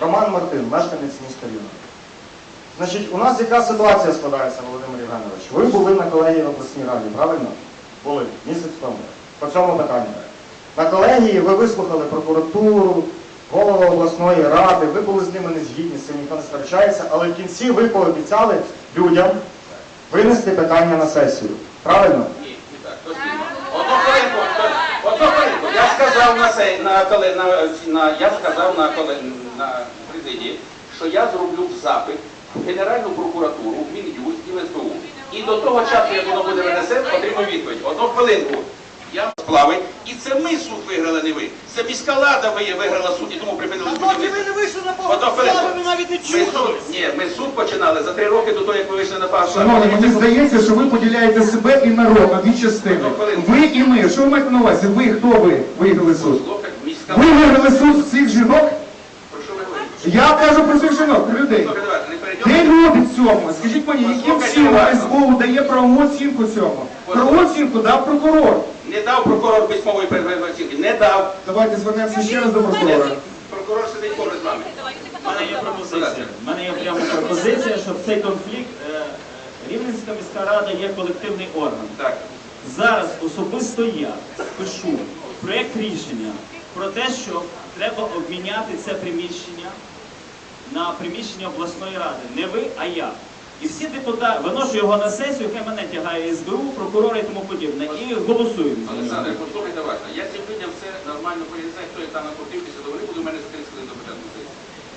Роман Мартин, мешканець міста Рівне. Значить, у нас яка ситуація складається, Володимир Євгенович? Ви були на колегії в обласній раді, правильно? Були місяць тому. По цьому питанню. На колегії ви вислухали прокуратуру, голову обласної ради, ви були з ними не згідні, з цим ніхто не сперечається, але в кінці ви пообіцяли людям винести питання на сесію. Правильно? Ні, не так. То спільно. Одну хвилинку, то- одну хвилинку. Я сказав на цей, на, коли- на, на, я сказав на, коле- на президії, що я зроблю запит в Генеральну прокуратуру, в Мін'юст і в СБУ. І до того часу, як воно буде винесено, отримаю відповідь. Одну хвилинку. Я сплави. І це ми суд виграли, не ви. Це міська лада ви- виграла суд, і тому припинили А поки ви будівництво. не вийшли на Одну погоду, хвилинку. Навіть не Ми суд, ні, ми суд починали за три роки до того, як ви вийшли на пас. Шановні, мені здається, що ви поділяєте себе і народ на дві частини. Ви і ми. Що ви маєте на увазі? Ви хто ви виграли суд? Міська Ви виграли суд цих жінок? Про що ви говорите? Я кажу про цих жінок, про людей. Не перейдемо. Де люди в цьому? Скажіть мені, яким чином. СБУ дає правову оцінку цьому? Правову оцінку дав прокурор. Не дав прокурор письмової оцінки. Не дав. Давайте звернемося ще раз до прокурора. Прокурор сидить поруч з вами. Мене є пропозиція. У мене є прямо пропозиція, щоб цей конфлікт е, Рівненська міська рада є колективний орган. Так. Зараз особисто я пишу проєкт рішення про те, що треба обміняти це приміщення на приміщення обласної ради. Не ви, а я. І всі депутати виношу його на сесію, хай мене тягає СБУ, прокурори і тому подібне. І голосуємо. за нього. Олександр, послухайте уважно. Я цим людям все нормально поясню, хто є там накрутився, то вони будуть у мене 30 хвилин до початку сесії.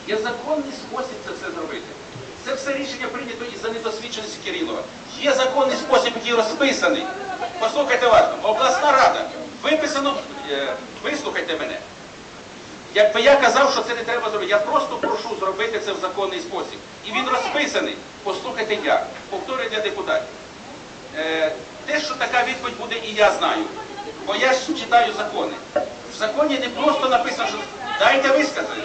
Є законний спосіб це все зробити. Це все рішення прийнято із-за недосвідченості Кирилова. Є законний спосіб, який розписаний. Послухайте уважно. Обласна рада. Виписано, е, вислухайте мене. Якби я казав, що це не треба зробити, я просто прошу зробити це в законний спосіб. І він розписаний. Послухайте як. Повторюю для депутатів. Е, те, що така відповідь буде, і я знаю. Бо я ж читаю закони. В законі не просто написано, що дайте висказати.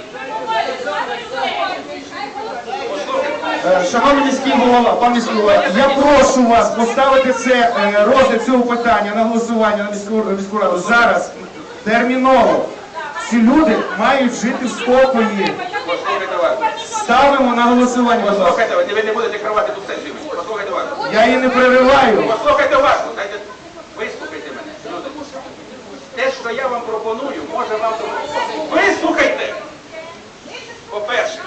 Е, Шановний міський голова, пан міський голова, я прошу вас поставити це е, розгляд цього питання на голосування на міську, міську раду зараз терміново. Ці люди мають жити в спокої. Ставимо на голосування, будь ласка. Послухайте, ви ви не будете керувати тут сесію. Послухайте вас. Я її не перериваю. Послухайте дайте, вислухайте мене. Те, що я вам пропоную, може вам допомогти. Вислухайте! По-перше,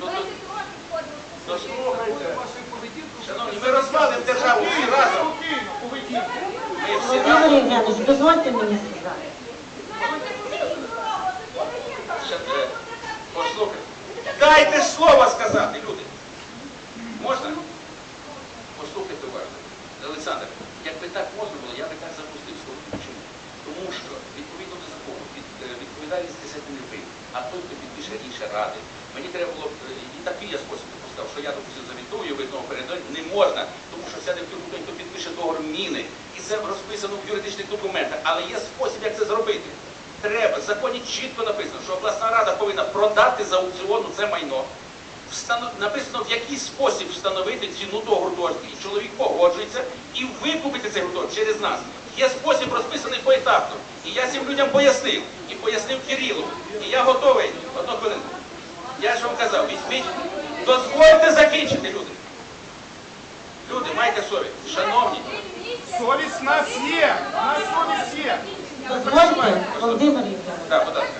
ну то, то слухайте. Шановні, ми розвалимо державу всі разом. Ми всі Володимир. Євгенович, дозвольте мені сказати. Дайте слово сказати, люди. Можна? Послухайте уважно. Олександр, якби так можна було, я би так запустив. Слухайте, Чому? Тому що відповідно до закону від, е, відповідальність несете не ви, а той, хто підпише рішення ради. Мені треба було б, е, і такий я спосіб допускав, що я допустив завітую, ви знову передати не можна, тому що сяде в тюрму хто підпише договор міни. Це розписано в юридичних документах. Але є спосіб, як це зробити. Треба, в законі чітко написано, що обласна рада повинна продати за аукціону це майно. Встанов... Написано, в який спосіб встановити ціну того гуртожитку. І чоловік погоджується і викупити цей гуртожиток через нас. Є спосіб розписаний поетапно. І я цим людям пояснив. І пояснив Кирилу. І я готовий. Одну хвилинку. Я ж вам казав, візьміть. Дозвольте закінчити, люди. Люди, майте совість. Шановні, Совість в нас є, у нас совість є. Дозвольте, Володимир Євгенович. так, будь ласка.